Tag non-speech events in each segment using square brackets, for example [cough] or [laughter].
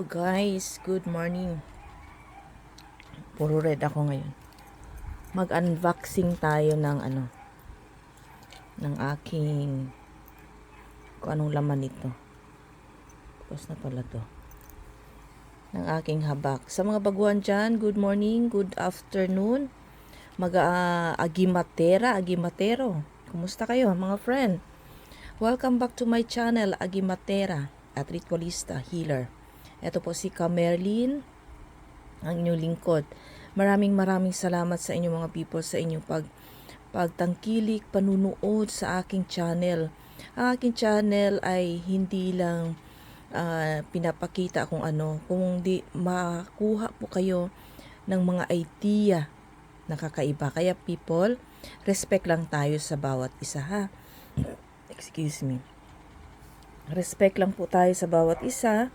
Guys, good morning. Puro red ako ngayon. Mag-unboxing tayo ng ano ng aking kung anong laman nito. Tapos na pala to. Ng aking habak. Sa mga baguhan dyan, good morning, good afternoon. Mag uh, agimatera, agimatero. Kumusta kayo mga friend? Welcome back to my channel, Agimatera at Ritualista Healer. Ito po si Camerlin, ang inyong lingkod. Maraming maraming salamat sa inyong mga people sa inyong pag pagtangkilik, panunood sa aking channel. Ang aking channel ay hindi lang uh, pinapakita kung ano, kung di makuha po kayo ng mga idea na kakaiba. Kaya people, respect lang tayo sa bawat isa ha. Excuse me. Respect lang po tayo sa bawat isa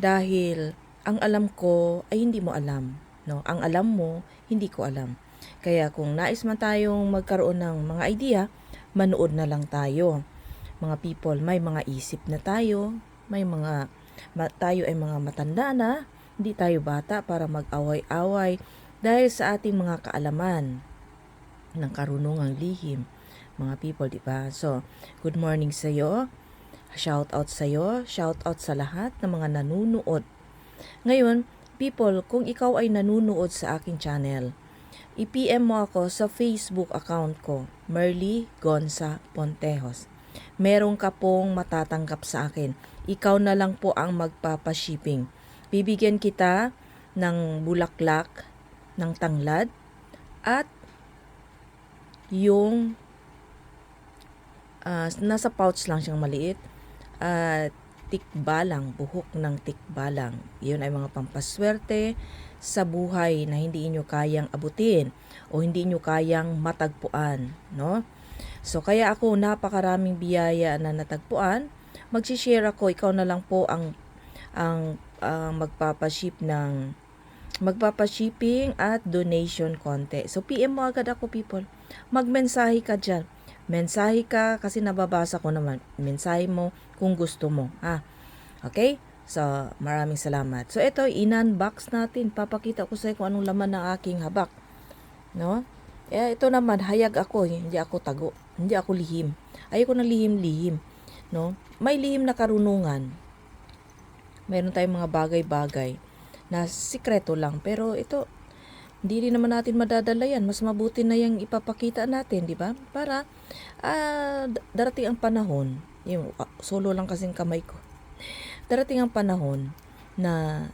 dahil ang alam ko ay hindi mo alam, no? Ang alam mo, hindi ko alam. Kaya kung nais man tayong magkaroon ng mga idea, manood na lang tayo. Mga people, may mga isip na tayo, may mga tayo ay mga matanda na, hindi tayo bata para mag-away-away dahil sa ating mga kaalaman ng karunungang lihim. Mga people, di ba? So, good morning sa iyo. Shout out sa iyo, shout out sa lahat ng mga nanunood. Ngayon, people, kung ikaw ay nanunood sa aking channel, i-PM mo ako sa Facebook account ko, Merly Gonza Pontejos. Meron ka pong matatanggap sa akin. Ikaw na lang po ang magpapa-shipping. Bibigyan kita ng bulaklak, ng tanglad, at yung uh, nasa pouch lang siyang maliit at uh, tikbalang, buhok ng tikbalang. Iyon ay mga pampaswerte sa buhay na hindi inyo kayang abutin o hindi inyo kayang matagpuan, no? So kaya ako napakaraming biyaya na natagpuan. Magsi-share ako, ikaw na lang po ang ang uh, magpapa-ship ng magpapa-shipping at donation konti. So PM mo agad ako people. Magmensahe ka diyan mensahe ka kasi nababasa ko naman mensahe mo kung gusto mo ha? Okay? So maraming salamat. So ito in-unbox natin. Papakita ko sa kung anong laman ng aking habak. No? Eh, ito naman hayag ako hindi ako tago. Hindi ako lihim. Ayoko na lihim-lihim. No? May lihim na karunungan. Meron tayong mga bagay-bagay na sikreto lang. Pero ito hindi rin naman natin madadala yan. Mas mabuti na yung ipapakita natin, di ba? Para uh, darating ang panahon, yung uh, solo lang kasing kamay ko. Darating ang panahon na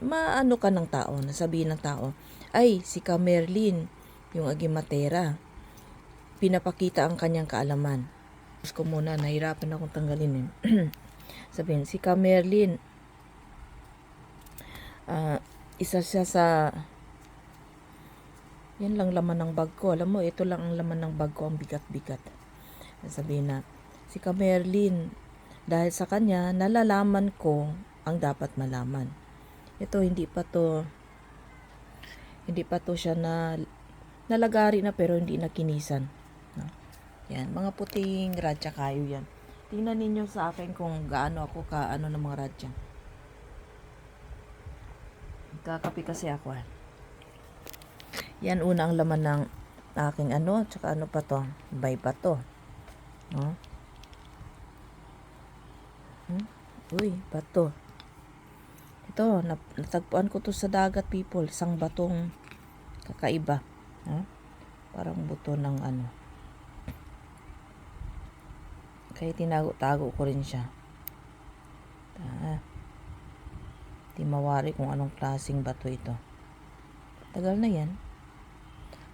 maano ka ng tao, nasabihin ng tao, ay si Camerlin, yung agimatera, pinapakita ang kanyang kaalaman. Tapos ko muna, nahirapan akong tanggalin eh. [clears throat] Sabihin, si Camerlin, uh, isa siya sa yan lang laman ng bag ko. Alam mo, ito lang ang laman ng bag ko, ang bigat-bigat. Sabihin na, si Camerlin, dahil sa kanya, nalalaman ko ang dapat malaman. Ito, hindi pa to, hindi pa to siya na, nalagari na pero hindi nakinisan. No? Yan, mga puting radya kayo yan. Tingnan ninyo sa akin kung gaano ako ka, ano ng mga radya. Kakapi kasi ako. Eh. Yan una ang laman ng aking ano, tsaka ano pa to, bay pa to. No? Hmm? Uy, bato. Ito, natagpuan ko to sa dagat people, isang batong kakaiba. No? Parang buto ng ano. Kaya tinago-tago ko rin siya. Ah, di mawari kung anong klaseng bato ito. Tagal na yan.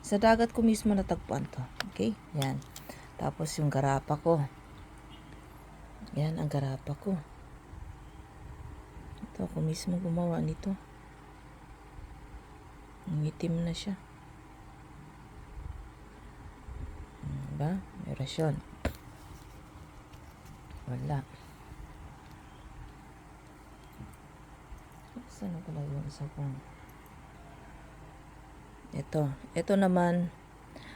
Sa dagat ko mismo natagpuan to. Okay? Yan. Tapos yung garapa ko. Yan ang garapa ko. Ito ako mismo gumawa nito. Ngitim na siya. Diba? May rasyon. Wala. Saan pala yung isa kong... Ito. Ito naman,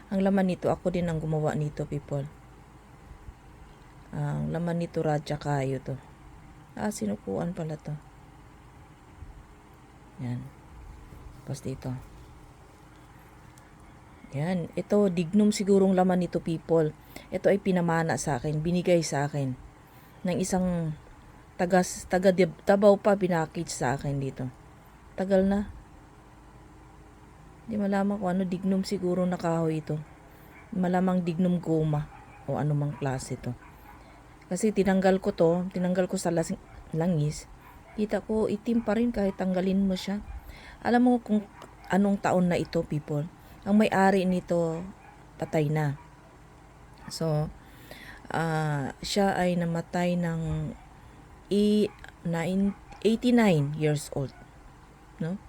ang laman nito, ako din ang gumawa nito, people. Ang laman nito, radya kayo to. Ah, sinukuan pala to. Yan. Tapos dito. Yan. Ito, dignum sigurong laman nito, people. Ito ay pinamana sa akin. Binigay sa akin. Ng isang taga, taga Tabaw pa binakage sa akin dito. Tagal na. Hindi malaman ko ano, dignum siguro na kahoy ito. Malamang dignum goma o anumang klase ito. Kasi tinanggal ko to, tinanggal ko sa las- langis. Kita ko itim pa rin kahit tanggalin mo siya. Alam mo kung anong taon na ito, people. Ang may-ari nito patay na. So, ah, siya ay namatay ng i- nine- 89 years old. No?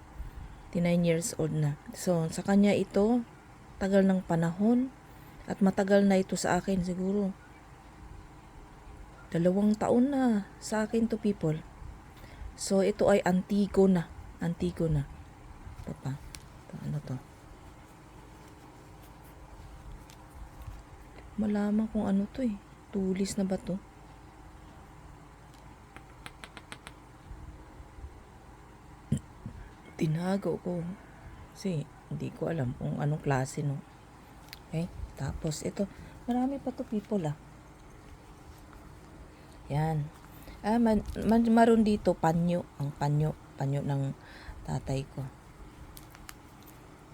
89 years old na. So, sa kanya ito, tagal ng panahon at matagal na ito sa akin siguro. Dalawang taon na sa akin to people. So, ito ay antigo na. Antigo na. Ito pa. Ito, ano to? Malaman kung ano to eh. Tulis na ba to? [clears throat] Tinago ko. Kasi hindi ko alam kung anong klase no. Okay? Tapos ito, marami pa to people ah. Yan. Ah, man, man, maroon dito panyo, ang panyo, panyo ng tatay ko.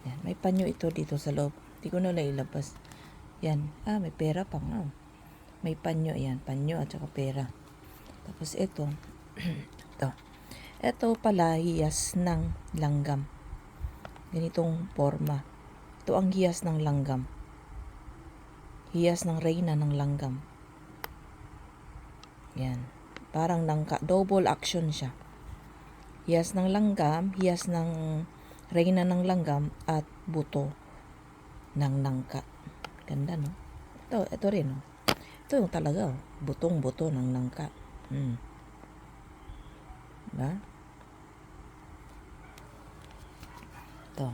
Yan, may panyo ito dito sa loob. Hindi ko na ilabas. Yan. Ah, may pera pa nga. May panyo yan. Panyo at saka pera. Tapos ito. [clears throat] ito. Ito pala hiyas ng langgam. Ganitong forma. Ito ang hiyas ng langgam. Hiyas ng reyna ng langgam. Yan. Parang nangka. Double action siya. Hiyas ng langgam, hiyas ng reyna ng langgam, at buto ng nangka. Ganda, no? Ito, ito rin, no? Ito yung talaga, oh. Butong-buto ng nangka. Hmm. Diba? Ito.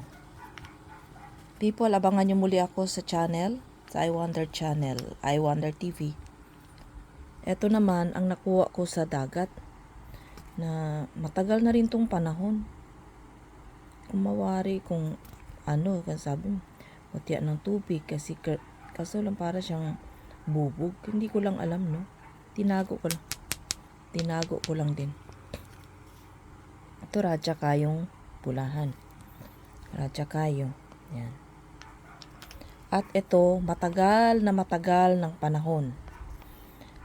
People, abangan nyo muli ako sa channel, sa I Wonder channel, I Wonder TV. Ito naman ang nakuha ko sa dagat na matagal na rin tong panahon. Kung mawari, kung ano, kung sabi mo, pati ng tubig kasi ka- kaso lang para siyang bubog. Hindi ko lang alam, no? Tinago ko lang. Tinago ko lang din. Ito, radya kayong pulahan. Radya kayo. Yan. At ito, matagal na matagal ng panahon.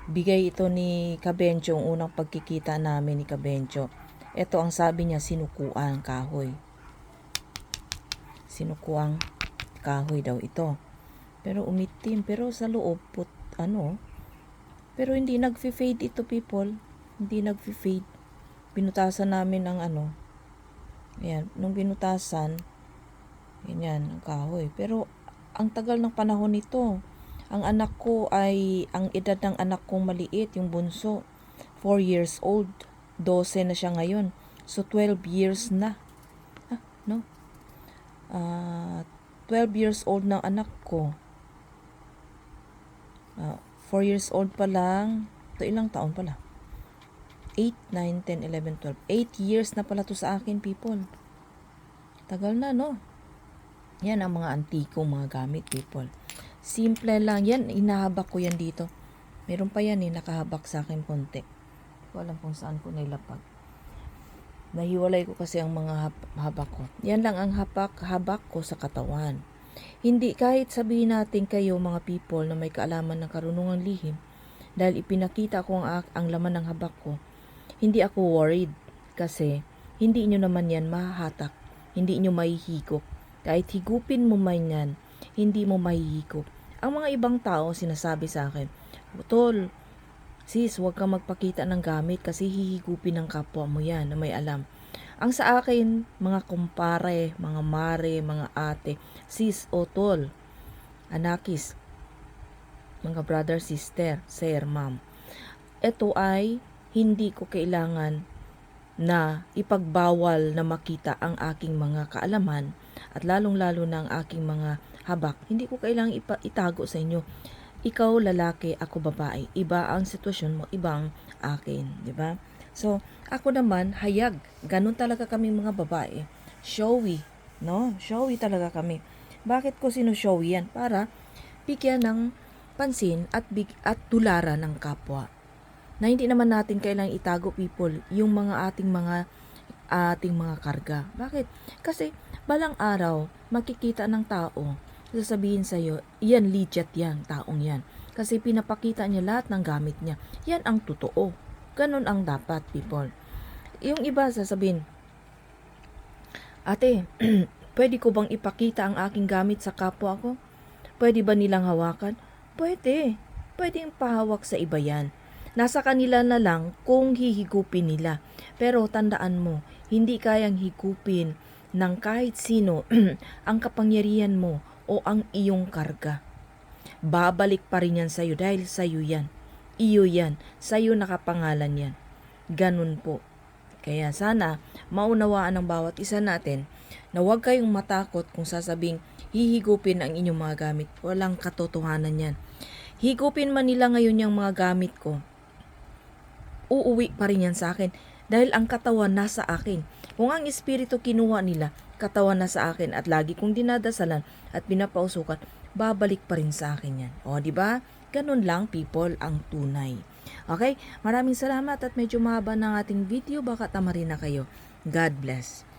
Bigay ito ni Kabencho, ang unang pagkikita namin ni Kabencho. Ito ang sabi niya, sinukuan kahoy. Sinukuang kahoy daw ito. Pero umitim, pero sa loob, put, ano, pero hindi nag-fade ito people. Hindi nag-fade. Binutasan namin ang ano. Ayan, nung binutasan, ganyan, ang kahoy. Pero ang tagal ng panahon nito. Ang anak ko ay, ang edad ng anak kong maliit, yung bunso, 4 years old. 12 na siya ngayon. So, 12 years na. Ah, no? Ah, 12 years old ng anak ko. Ah, 4 years old pa lang. Ito ilang taon pala? 8, 9, 10, 11, 12. 8 years na pala to sa akin, people. Tagal na, no? Yan ang mga antikong mga gamit, people. Simple lang. Yan, inahabak ko yan dito. Meron pa yan eh, nakahabak sa akin konti. Hindi ko alam kung saan ko nailapag. Nahiwalay ko kasi ang mga hab- habak ko. Yan lang ang habak, habak ko sa katawan. Hindi kahit sabihin natin kayo mga people na may kaalaman ng karunungang lihim, dahil ipinakita ko ang, ang laman ng habak ko, hindi ako worried kasi hindi nyo naman yan mahahatak, hindi nyo mahihigop. Kahit higupin mo man yan, hindi mo mahihigop. Ang mga ibang tao sinasabi sa akin, Tol, sis, huwag kang magpakita ng gamit kasi hihigupin ng kapwa mo yan na may alam. Ang sa akin, mga kumpare, mga mare, mga ate, sis o tol, anakis, mga brother, sister, sir, ma'am. Ito ay hindi ko kailangan na ipagbawal na makita ang aking mga kaalaman at lalong-lalo na ang aking mga habak. Hindi ko kailangang ipa- itago sa inyo. Ikaw lalaki, ako babae. Iba ang sitwasyon mo, ibang akin, di ba? So, Ako naman, hayag. Ganun talaga kami mga babae. Showy. No? Showy talaga kami. Bakit ko sino-showy yan? Para bigyan ng pansin at, big, at tulara ng kapwa. Na hindi naman natin kailangang itago people yung mga ating mga ating mga karga. Bakit? Kasi balang araw, makikita ng tao, sasabihin sa'yo, yan legit yan, taong yan. Kasi pinapakita niya lahat ng gamit niya. Yan ang totoo. Ganun ang dapat, people. Yung iba sasabihin, Ate, [clears throat] pwede ko bang ipakita ang aking gamit sa kapwa ko? Pwede ba nilang hawakan? Pwede. Pwede yung pahawak sa iba yan. Nasa kanila na lang kung hihigupin nila. Pero tandaan mo, hindi kayang higupin ng kahit sino [clears throat] ang kapangyarihan mo o ang iyong karga. Babalik pa rin yan sa'yo dahil sa'yo yan. Iyo yan. Sa'yo nakapangalan yan. Ganun po. Kaya sana maunawaan ng bawat isa natin na huwag kayong matakot kung sasabing hihigupin ang inyong mga gamit. Walang katotohanan yan. Higupin man nila ngayon yung mga gamit ko. Uuwi pa rin yan sa akin dahil ang katawan nasa akin. Kung ang espiritu kinuha nila, katawan na sa akin at lagi kong dinadasalan at pinapausukan, babalik pa rin sa akin yan. O, di ba? Ganun lang people ang tunay. Okay? Maraming salamat at medyo mahaba ng ating video. Baka tama rin na kayo. God bless.